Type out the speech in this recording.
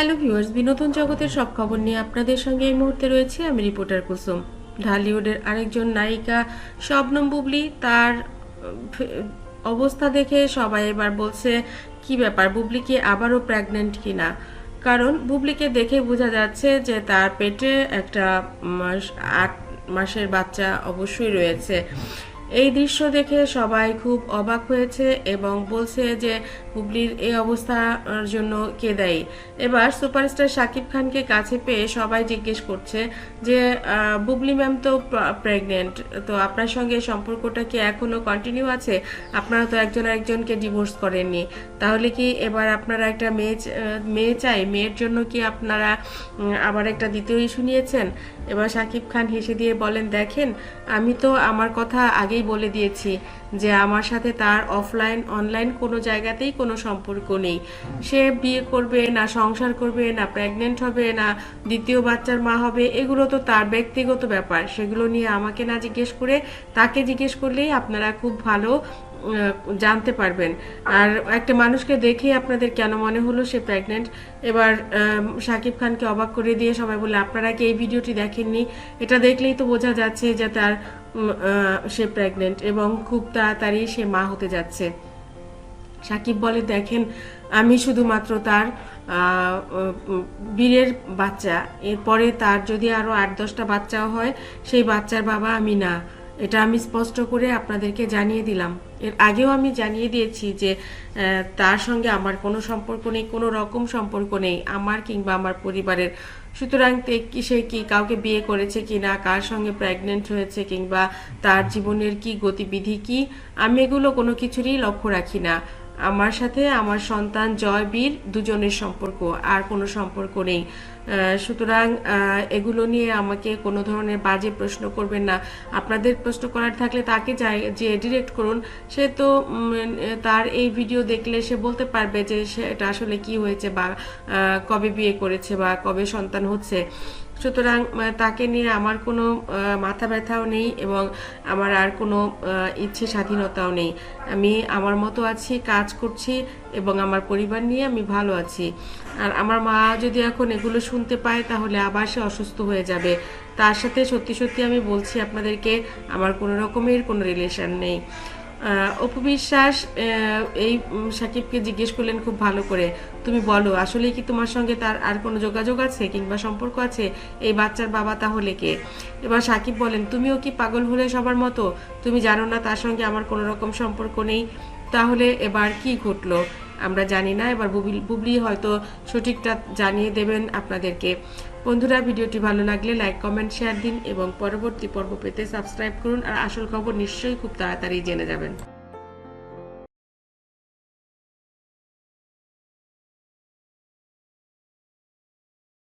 Hello viewers, বিনোদন জগতের সব খবর নিয়ে আপনাদের সঙ্গে এই মুহূর্তে রয়েছে আমি রিপোর্টার কুসুম। ঢালিউডের আরেকজন নায়িকা শবনম বুবলি, তার অবস্থা দেখে সবাই এবার বলছে, কি ব্যাপার, বুবলি কি আবারও প্রেগনেন্ট কিনা? কারণ বুবলিকে দেখে বোঝা যাচ্ছে যে তার পেটে একটা মাস, আট মাসের বাচ্চা অবশ্যই রয়েছে। এই দৃশ্য দেখে সবাই খুব অবাক হয়েছে এবং বলছে যে বুবলির এই অবস্থার জন্য কে দায়ী। এবার সুপারস্টার শাকিব খানকে কাছে পেয়ে সবাই জিজ্ঞেস করছে যে বুবলি ম্যাম তো প্রেগনেন্ট তো আপনার সঙ্গে সম্পর্কটা কি এখনও কন্টিনিউ আছে? আপনারা তো একজন একজনকে ডিভোর্স করেননি। তাহলে কি এবার আপনারা একটা মেয়ে মেয়ে চাই? মেয়ের জন্য কি আপনারা আবার একটা দ্বিতীয় ইস্যু নিয়েছেন? এবার শাকিব খান হেসে দিয়ে বলেন, দেখেন, আমি তো আমার কথা আগেই বলে দিয়েছি যে আমার সাথে তার অফলাইন, অনলাইন কোনো জায়গাতেই কোনো সম্পর্ক নেই। সে বিয়ে করবে না, সংসার করবে না প্রেগনেন্ট হবে না, দ্বিতীয় বাচ্চার মা হবে, এগুলো তো তার ব্যক্তিগত ব্যাপার। সেগুলো নিয়ে আমাকে না জিজ্ঞেস করে, তাকে জিজ্ঞেস করলেই আপনারা খুব ভালো জানতে পারবেন। আর একটা মানুষকে দেখেই আপনাদের কেন মনে হলো সে প্রেগনেন্ট এবার শাকিব খানকে অবাক করে দিয়ে সবাই বলে আপনারা কি এই ভিডিওটি দেখেননি? এটা দেখলেই তো বোঝা যাচ্ছে যে তার সে প্রেগনেন্ট এবং খুব তাড়াতাড়ি সে মা হতে যাচ্ছে। সাকিব বলে, দেখেন, আমি শুধুমাত্র তার বীরের বাচ্চা। এরপরে তার যদি আরও আট দশটা বাচ্চাও হয়, সেই বাচ্চার বাবা আমি না। এটা আমি স্পষ্ট করে আপনাদেরকে জানিয়ে দিলাম। এর আগেও আমি জানিয়ে দিয়েছি যে তার সঙ্গে আমার কোনো সম্পর্ক নেই, কোনো রকম সম্পর্ক নেই, আমার কিংবা আমার পরিবারের। সুতরাং সে কি কাউকে বিয়ে করেছে কি না, কার সঙ্গে প্রেগনেন্ট হয়েছে কিংবা তার জীবনের কি গতিবিধি কি, আমি এগুলো কোনো কিছুরই লক্ষ্য রাখি না। আমার সাথে আমার সন্তান জয়বীর দুজনের সম্পর্ক, আর কোনো সম্পর্ক নেই। সুতরাং এগুলো নিয়ে আমাকে কোনো ধরনের বাজে প্রশ্ন করবেন না। আপনাদের প্রশ্ন করার থাকলে তাকে যাই, যে ডিরেক্ট করুন, সে তো তার এই ভিডিও দেখলে সে বলতে পারবে যে সেটা আসলে কি হয়েছে বা কবে বিয়ে করেছে বা কবে সন্তান হচ্ছে। সুতরাং তাকে নিয়ে আমার কোনো মাথা ব্যথাও নেই এবং আমার আর কোনো ইচ্ছে স্বাধীনতাও নেই। আমি আমার মতো আছি, কাজ করছি এবং আমার পরিবার নিয়ে আমি ভালো আছি। আর আমার মা যদি এখন এগুলো শুনতে পায়, তাহলে আবার সে অসুস্থ হয়ে যাবে। তার সাথে সত্যি সত্যি আমি বলছি, আপনাদেরকে আমার কোনো রকমের কোনো রিলেশন নেই। অপু বিশ্বাস এই সাকিবকে জিজ্ঞেস করলেন খুব ভালো করে। তুমি বলো আসলে কি তোমার সঙ্গে তার আর কোনো যোগাযোগ আছে কিংবা সম্পর্ক আছে? এই বাচ্চার বাবা তাহলে কে? এবার সাকিব বলেন, তুমিও কি পাগল হলে সবার মতো? তুমি জানো না তার সঙ্গে আমার কোনো রকম সম্পর্ক নেই। তাহলে এবার কি ঘটলো? আমরা জানি না, এবার বুবলি হয়তো সঠিকটা জানিয়ে দেবেন আপনাদেরকে। বন্ধুরা, ভিডিওটি ভালো লাগলে লাইক, কমেন্ট, শেয়ার দিন এবং পরবর্তী পর্ব পেতে সাবস্ক্রাইব করুন আর আসল খবর নিশ্চয়ই খুব তাড়াতাড়ি জেনে যাবেন।